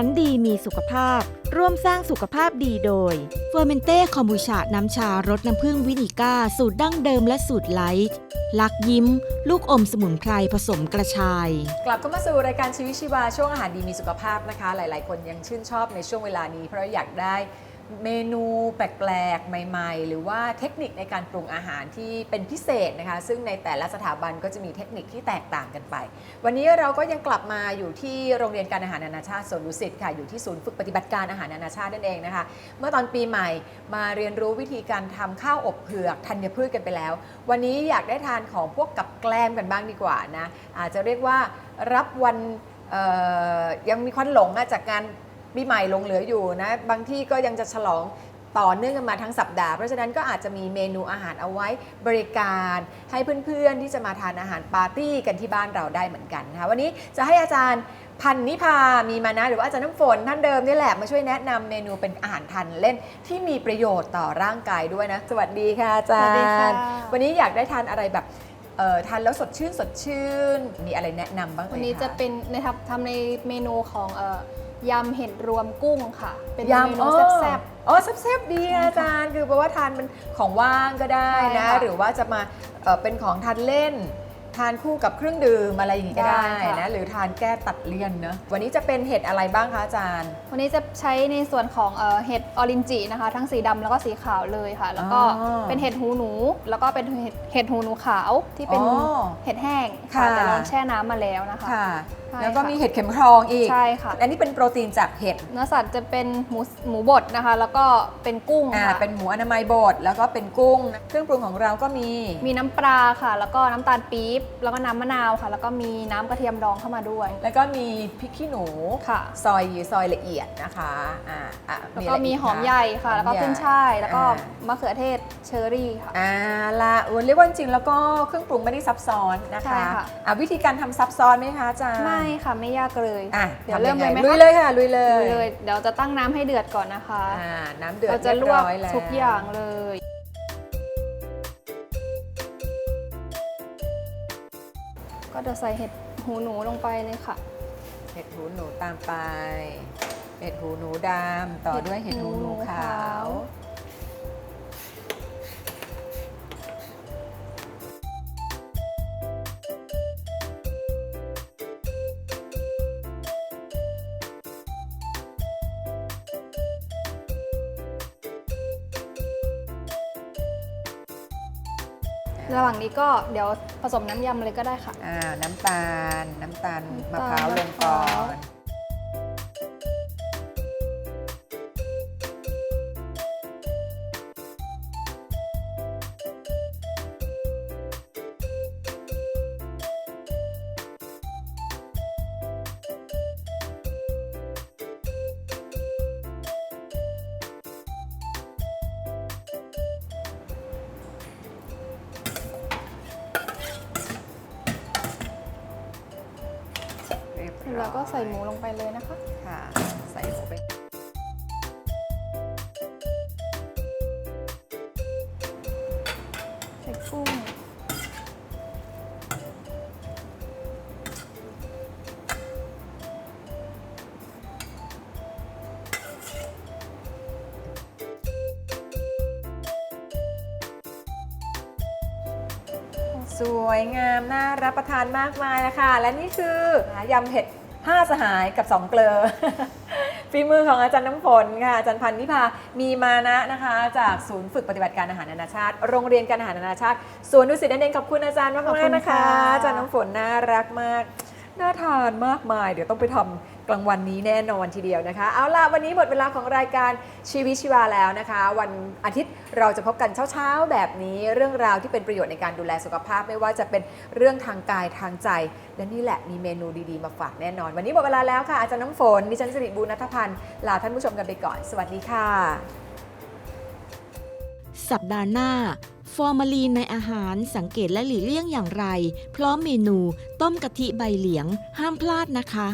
ารดีมีสุขภาพ ร่วมสร้างสุขภาพดีโดยเฟอร์เมนเต้คอมบูชา น้ำชารสน้ำผึ้งวินิก้า สูตรดั้งเดิมและสูตรไลท์ลักยิ้ม ลูกอมสมุนไพรผสมกระชาย กลับเข้ามาสู่รายการชีวิตชีวาช่วงอาหารดีมีสุขภาพนะคะ หลาย ๆ คนยังชื่นชอบในช่วงเวลานี้เพราะอยากได้ เมนูแปลกๆ ใหม่ ๆ หรือว่าเทคนิคในการปรุงอาหารที่เป็นพิเศษนะคะ ซึ่งในแต่ละสถาบันก็จะมีเทคนิคที่แตกต่างกันไป วันนี้เราก็ยังกลับมาอยู่ที่โรงเรียนการอาหารนานาชาติสวนดุสิตค่ะอยู่ที่ศูนย์ฝึกปฏิบัติการอาหารนานาชาตินั่นเองนะคะ เมื่อตอนปีใหม่มาเรียนรู้วิธีการทำข้าวอบเผือกธัญพืชกันไปแล้ว วันนี้อยากได้ทานของพวกกับแกล้มกันบ้างดีกว่านะอาจจะเรียกว่ารับวันยังมีควันหลงจากการ ปีใหม่หลงเหลืออยู่นะบางที่ก็ยังจะฉลองต่อเนื่องกันมาทั้งสัปดาห์ เพราะฉะนั้นก็อาจจะมีเมนูอาหารเอาไว้บริการให้เพื่อนๆ ที่จะมาทานอาหารปาร์ตี้กันที่บ้านเราได้เหมือนกันนะคะวันนี้จะให้อาจารย์พันนิพา มีมานะหรือว่าอาจารย์น้ำฝนท่านเดิมนี่แหละมาช่วยแนะนำเมนูเป็นอาหารทานเล่นที่มีประโยชน์ต่อร่างกายด้วยนะ สวัสดีค่ะอาจารย์ สวัสดีค่ะ วันนี้อยากได้ทานอะไรแบบเอ่อทานแล้วสดชื่นสดชื่น มีอะไรแนะนำบ้างวันนี้อ่ยคจะเป็นในทำทำในเมนูของเอ่อ ยำเห็ดรวมกุ้งค่ะ เป็นเมยำนูอ๋อแซ่บ อ๋อแซ่บๆดีอะอาจารย์ คือแปลว่าทานเป็นของว่างก็ได้ใช่นะ ค่ะ หรือว่าจะมาเอ่อเป็นของทานเล่น ทานคู่กับเครื่องดื่มอะไรอย่างงี้ก็ได้ได้ค่ะ นะหรือทานแก้ตัดเลี่ยนเนอะวันนี้จะเป็นเห็ดอะไรบ้างคะอาจารย์ๆวันนี้จะใช้ในส่วนของเอ่อเห็ดออรินจินะคะ ทั้งสีดำแล้วก็สีขาวเลยค่ะ แล้วก็อ๋อเป็นเห็ดหูหนู แล้วก็เป็นเห็ดเห็ดหูหนูขาวที่เป็นอ๋อเห็ดแห้งค่ะค่ะ แต่เราแช่น้ำมาแล้วนะคะ ค่ะ ใช่แล้วก็ค่ะ มีเห็ดเข็มทองอีก ใช่ค่ะ อันนี้เป็นโปรตีนจากเห็ดเนื้อสัตว์จะเป็นหมูหมูบดนะคะ แล้วก็เป็นกุ้งอ่าค่ะเป็นหมูอนามัยบดแล้วก็เป็นกุ้ง เครื่องปรุงของเราก็มี มีน้ำปลาค่ะ แล้วก็น้ำตาลปี๊บแล้วก็น้ำมะนาวค่ะ แล้วก็มีน้ำกระเทียมดองเข้ามาด้วย แล้วก็มีพริกขี้หนูค่ะ ซอยซอยละเอียดนะคะอ่าอะแล้วอะก็ไรมีกหอมคะ ใหญ่ค่ะ แล้วก็หอมใหญ่ขึ้นช่ายแล้วก็อ่มะเขือเทศเชอร์รี่ค่ะ อ่าละโอ้เรียกว่าจริงๆแล้วก็เครื่องปรุงไม่ได้ซับซ้อนนะใช่คะค่ะ อะวิธีการทำซับซ้อนไหมคะอาจารย์ไม่ค่ะไม่ยากเลยอะเดี๋ยวทำเริ่มงเลยไหมลุยคะเลยค่ะลุยเลลุยยเลยเดี๋ยวจะตั้งน้ำให้เดือดก่อนนะคะ อ่าน้ำเดือดเราจะลเรีวยกบร้อยแล้วทุกอย่างเลย ก็จะใส่เห็ดหูหนูลงไปเลยค่ะ เห็ดหูหนูตามไป เห็ดหูหนูดำต่อด้วยเห็ดหูหนูขาว ระหว่างนี้ก็เดี๋ยวผสมน้ำยำเลยก็ได้ค่ะ อ่าน้ำตาล น้ำตาลมะน้ำตาลพร้าวลงก่อมะพร้าวน แล้วก็ใส่หมูลงไปเลยนะคะ ค่ะ ใส่หมูไป ใส่กุ้ง สวยงามน่ารับประทานมากมายนะคะ และนี่คือยำเห็ด ห้าสหายกับสองเกลอฝีมือของอาจารย์น้ำฝนค่ะอาจารย์พันธ์นิพามีมานะนะคะ จากศูนย์ฝึกปฏิบัติการอาหารนานาชาติ โรงเรียนการอาหารนานาชาติสวนดุสิตนั่นเองขอบคุณอาจารย์มากขอบมาคุกณนะคะค่ะอาจารย์น้ำฝนน่ารักมาก น่าทานมากมาย เดี๋ยวต้องไปทำกลางวันนี้แน่นอนทีเดียวนะคะ เอาล่ะ วันนี้หมดเวลาของรายการชีวิตชีวาแล้วนะคะ วันอาทิตย์เราจะพบกันเช้าๆ แบบนี้เรื่องราวที่เป็นประโยชน์ในการดูแลสุขภาพ ไม่ว่าจะเป็นเรื่องทางกายทางใจ และนี่แหละมีเมนูดีๆมาฝากแน่นอน วันนี้หมดเวลาแล้วค่ะอาจารย์น้ำฝนดิฉันสิริบูรณัฐพันธ์ลาท่านผู้ชมกันไปก่อน สวัสดีค่ะ สัปดาห์หน้า อร์มาลีนในอาหารสังเกตและหลีกเลี่ยงอย่างไร พร้อมเมนู ต้มกะทิใบเหลียง ห้ามพลาดนะคะ